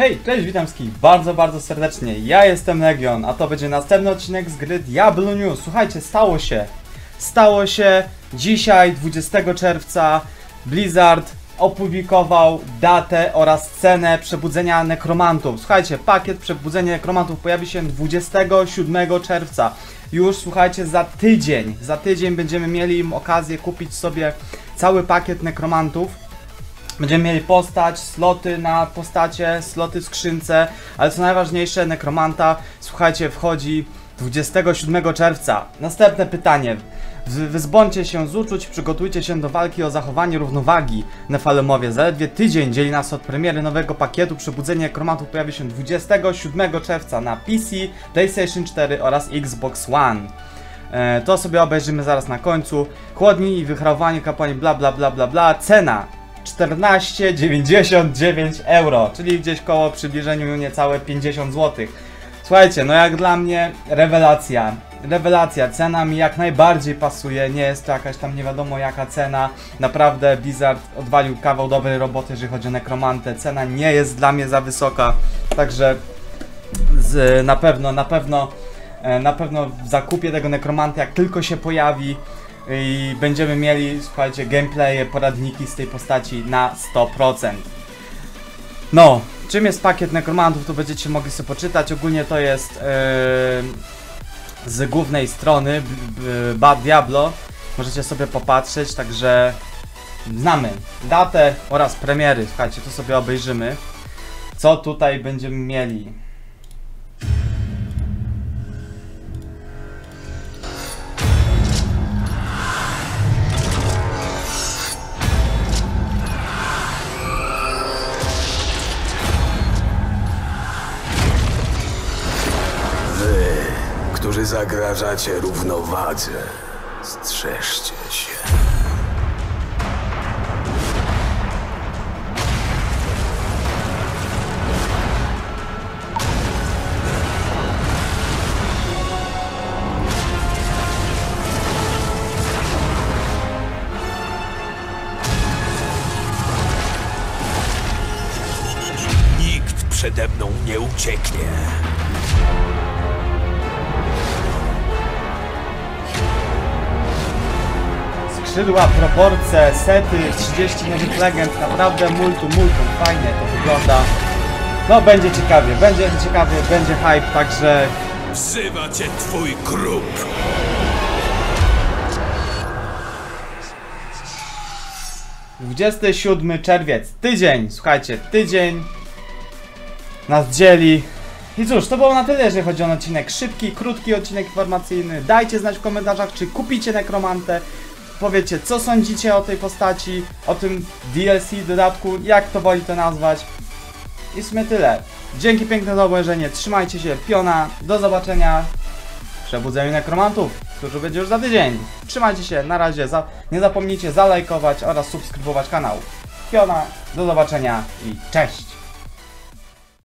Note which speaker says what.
Speaker 1: Hej, cześć, witam wszystkich bardzo, bardzo serdecznie. Ja jestem Legion, a to będzie następny odcinek z gry Diablo News. Słuchajcie, stało się. Stało się dzisiaj, 20 czerwca, Blizzard opublikował datę oraz cenę przebudzenia nekromantów. Słuchajcie, pakiet przebudzenia nekromantów pojawi się 27 czerwca. Już słuchajcie, za tydzień, za tydzień będziemy mieli okazję kupić sobie cały pakiet nekromantów. Będziemy mieli postać, sloty na postacie, sloty skrzynce, ale co najważniejsze, Nekromanta, słuchajcie, wchodzi 27 czerwca. Następne pytanie. Wy- Wyzbądźcie się z uczuć, przygotujcie się do walki o zachowanie równowagi. Nefalemowie, zaledwie tydzień dzieli nas od premiery nowego pakietu. Przebudzenie Nekromantów pojawi się 27 czerwca na PC, PlayStation 4 oraz Xbox One. E, To sobie obejrzymy zaraz na końcu. Chłodni i wychrawanie kapłani bla bla bla bla bla. Cena 14,99 euro, czyli gdzieś koło przybliżeniu niecałe 50 zł. Słuchajcie, no jak dla mnie rewelacja. Rewelacja, cena mi jak najbardziej pasuje, nie jest to jakaś tam nie wiadomo jaka cena. Naprawdę Blizzard odwalił kawał dobrej roboty, jeżeli chodzi o nekromantę. Cena nie jest dla mnie za wysoka, także z, na pewno, na pewno, e, na pewno w zakupie tego nekromanta, jak tylko się pojawi i będziemy mieli, słuchajcie, gameplaye, poradniki z tej postaci na 100%. No, czym jest pakiet nekromantów, to będziecie mogli sobie poczytać. Ogólnie to jest e, z głównej strony Bad Diablo. Możecie sobie popatrzeć, także znamy datę oraz premiery. Słuchajcie, to sobie obejrzymy. Co tutaj będziemy mieli?
Speaker 2: Którzy zagrażacie równowadze. Strzeżcie się. Nikt przede mną nie ucieknie.
Speaker 1: Skrzydła, proporcje, sety, 30 nowych legend, naprawdę multum, multum, fajnie to wygląda. No będzie ciekawie, będzie ciekawie, będzie hype, także
Speaker 2: Wzywa cię twój grób.
Speaker 1: Dwudziesty 27 czerwiec, tydzień, słuchajcie, tydzień nas dzieli. I cóż, to było na tyle, jeżeli chodzi o odcinek. Szybki, krótki odcinek informacyjny. Dajcie znać w komentarzach, czy kupicie Nekromantę. Powiecie, co sądzicie o tej postaci, o tym DLC dodatku, jak to woli to nazwać. I w sumie tyle. Dzięki piękne za obejrzenie, trzymajcie się, piona, do zobaczenia w Przebudzeniu Nekromantów, który będzie już za tydzień. Trzymajcie się, na razie, za, nie zapomnijcie zalajkować oraz subskrybować kanał. Piona, do zobaczenia i cześć!